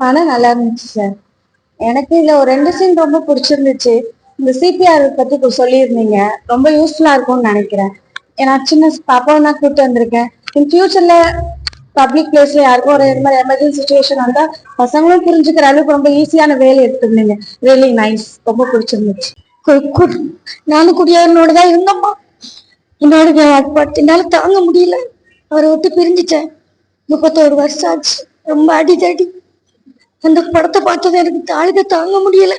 ஆனா நல்லா இருந்துச்சு சார். எனக்கு இதுல ஒரு ரெண்டு சீன் ரொம்ப பிடிச்சிருந்துச்சு. இந்த சிபிஆர் பத்தி சொல்லியிருந்தீங்க. ரொம்ப யூஸ்ஃபுல்லா இருக்கும்னு நினைக்கிறேன். ஏன்னா சின்ன பாப்பாவை நான் கூப்பிட்டு வந்திருக்கேன். இன் ஃபியூச்சர்ல பப்ளிக் பிளேஸ்ல யாருக்கும் ஒரு இந்த மாதிரி எமர்ஜென்சி சுச்சுவேஷன் வந்தா பசங்களும் புரிஞ்சுக்கிற அளவுக்கு ரொம்ப ஈஸியான வேலை எடுத்துருந்தீங்க ரியலி நைஸ் ரொம்ப பிடிச்சிருந்துச்சு. நானும் குடியாரனோட தான் இருந்தோம்மா. என்னோட என்னால தாங்க முடியல. அவரை விட்டு பிரிஞ்சிட்டேன். முப்பத்தோரு வருஷம் ஆச்சு. ரொம்ப அடிதடி. அந்த படத்தை பார்த்தது எனக்கு தாழ்க தாங்க முடியல.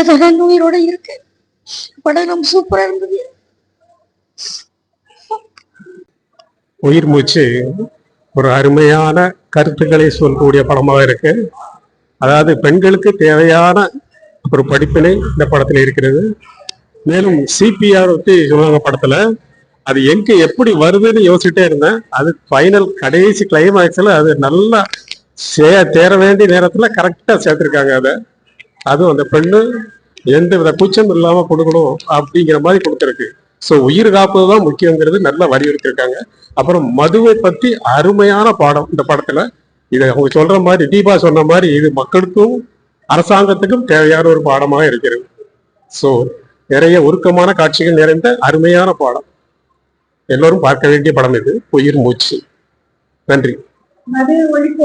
ஏதோ நான் உயிரோட இருக்கு? படம் ரொம்ப சூப்பரா இருந்தது. உயிர் மூச்சு ஒரு அருமையான கருத்துக்களை சொல்லக்கூடிய படமாக இருக்கு. அதாவது பெண்களுக்கு தேவையான ஒரு படிப்பினை இந்த படத்தில் இருக்கிறது. மேலும் சிபிஆர் பற்றி சொன்னாங்க படத்துல. அது எங்க எப்படி வருதுன்னு யோசிச்சுட்டே இருந்தேன். அது ஃபைனல் கடைசி கிளைமேக்ஸ்ல அது நல்லா சே தேர வேண்டிய நேரத்துல கரெக்டா சேர்த்திருக்காங்க அதை. அதுவும் அந்த பெண்ணு எந்த வித கூச்சம் இல்லாம கொடுக்கணும் அப்படிங்கிற மாதிரி கொடுத்துருக்கு. ஸோ உயிர் காப்பது தான் முக்கியங்கிறது நல்லா வலியுறுத்திருக்காங்க. அப்புறம் மதுவை பத்தி அருமையான பாடம் இந்த படத்துல. இது அவங்க சொல்ற மாதிரி தீபா சொன்ன மாதிரி இது மக்களுக்கும் அரசாங்கத்துக்கும் தேவையான ஒரு பாடமாக இருக்கிறது. ஸோ நிறைய உருக்கமான காட்சிகள் நிறைந்த அருமையான பாடம். எல்லோரும் பார்க்க வேண்டிய படம் இது. உயிர் மூச்சு. நன்றி. Valeu, olha